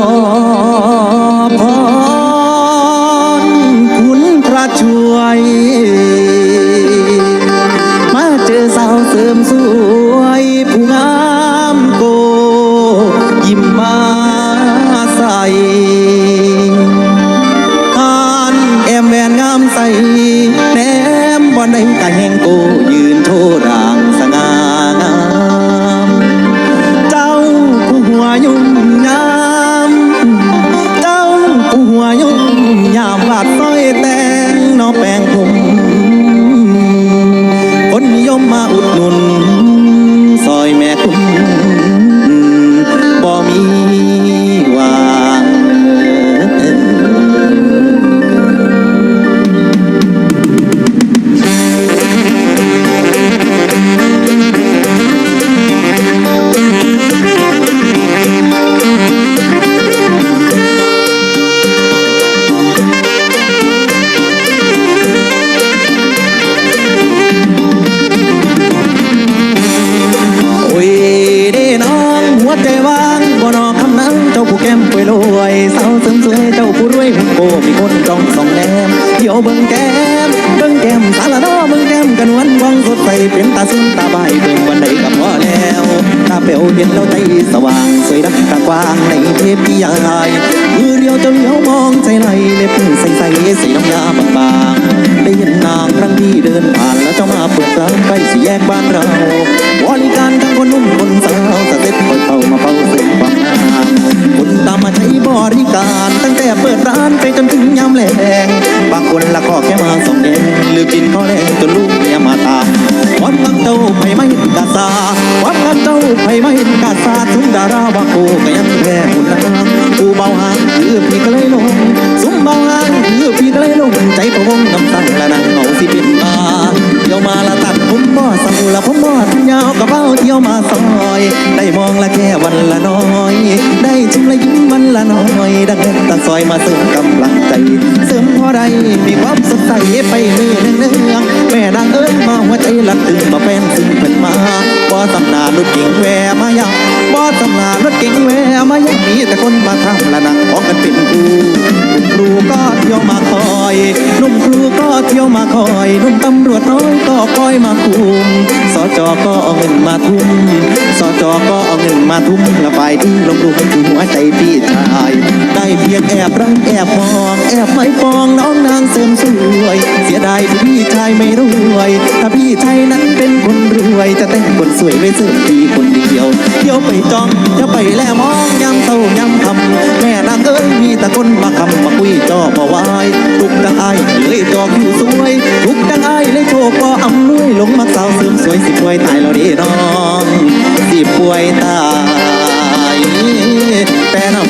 พรคุณพระชวย มาเจอสาวเสริมสวยผู้งามโก ยิ้มมาใส่ ikaw mautno เบิ่งแก้มเบิ่งแก้มสารนอเบิ่งแก้มกันวันวังสดใสเป็นตาซึ้งตาใบาเบิ่งวันใดก็พอแล้ว ตาเปลวเห็นแล้วใจสว่างสวยรักตากว้างในเทพนิยายมือเดียวจนเลี้ยวมองใจไหลเล็บใสใสๆสีน้ำยาบาง ถึงยามแลงบางคนละก็แค่มาส่งแดงหรือกินข้าวแรงจนลูกเมียมาตาความรักเจ้าไผไม่เห็นกาซาความรักเจ้าไผไม่เห็นกาซาทุกดาราว่าโกก็ยังแพ้หุ่นนางผู้เบาหางคือพี่ก็เลยลงซุ้มเบาหางคือพี่ก็เลยลงใจพะวงน้ำตั้งละนางเหงาสิเป็นมาเที่ยวมาละตัดผมบ่สั่งละผมบ่ทันยาวกระเป๋าเที่ยวมาซอย ได้มองละแค่วันละน้อย ได้ชิมละยิ้มวันละน้อย ดังเงินตาซอยมาเสริมกำลัง ใจ เสริมพอได้มีความสดใสไปเมือหนึ่งเนืองแม่นางเอ้ยมาหัวใจลัดตึงมาแฟนซึ่งเพิ่นมาบ่สำนารถเก่งแวมายังบ่สำนารถเก่งแวมายังมีแต่คนมาทำละนังขอกันเป็นครูหนุ่มครูก็เที่ยวมาคอยนุ่มครูก็เที่ยวมาคอยนุ่มตำรวจน้อยก็คอยมาคุมสจก็เอาเงินมาทุ่มสจก็เอาเงินมาทุ่มละฝ่ายที่ลงดูให้ถึงหัวใจพี่ชาย แอบรังแอบมอง แอบไม่ปองน้องนางเสริมสวย เสียดายที่พี่ชายไม่รวย ถ้าพี่ชายนั้นเป็นคนรวย จะแต่งคนสวยไว้เสริมพี่คนเดียวเที่ยวไปจ้องเที่ยวไปแลมองยามเศร้ายามคำแม่นางเอ้ยมีต่คนมาคำมาคุยจ่อมาไหวายทุกดังไอายเลยจอคิวสวย ทุกดังไอายเลยโชคก็อำนวยหลงมักสาวเสริมสวยสิป่วยตายแล้วดีน้องสิป่วยตายแต่น้ำ